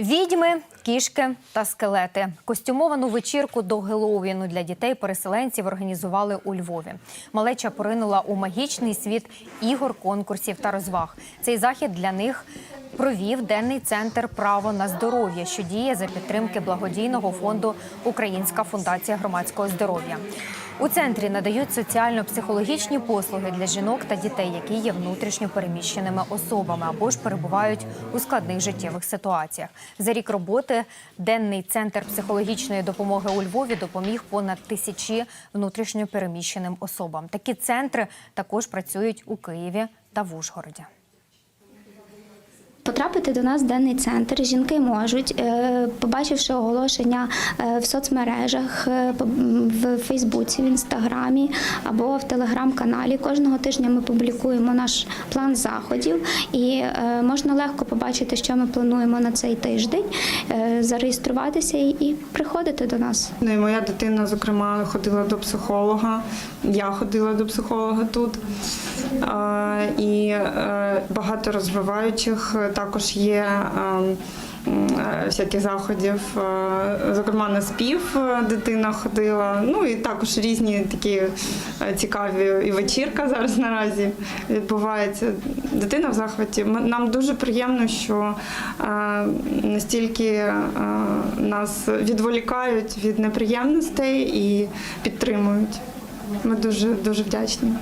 Відьми, кішки та скелети. Костюмовану вечірку до Геловіну для дітей-переселенців організували у Львові. Малеча поринула у магічний світ ігор, конкурсів та розваг. Цей захід для них провів денний центр Право на здоров'я, що діє за підтримки благодійного фонду Українська фундація громадського здоров'я. У центрі надають соціально-психологічні послуги для жінок та дітей, які є внутрішньо переміщеними особами або ж перебувають у складних життєвих ситуаціях. За рік роботи денний центр психологічної допомоги у Львові допоміг понад тисячі внутрішньо переміщеним особам. Такі центри також працюють у Києві та в Ужгороді. Потрапити до нас в денний центр жінки можуть, е, побачивши оголошення е, в соцмережах, е, в Фейсбуці, в Інстаграмі або в Телеграм-каналі. Кожного тижня ми публікуємо наш план заходів, і можна легко побачити, що ми плануємо на цей тиждень, зареєструватися і- приходити до нас. Ну і моя дитина, зокрема, ходила до психолога. Я ходила до психолога тут. І багато розвиваючих також є. е, м, е, Всяких заходів, Е, зокрема на спів е, дитина ходила. Ну і також різні такі цікаві і вечірка зараз наразі відбувається. Дитина в захваті. Нам дуже приємно, що настільки нас відволікають від неприємностей і підтримують. Ми дуже дуже вдячні.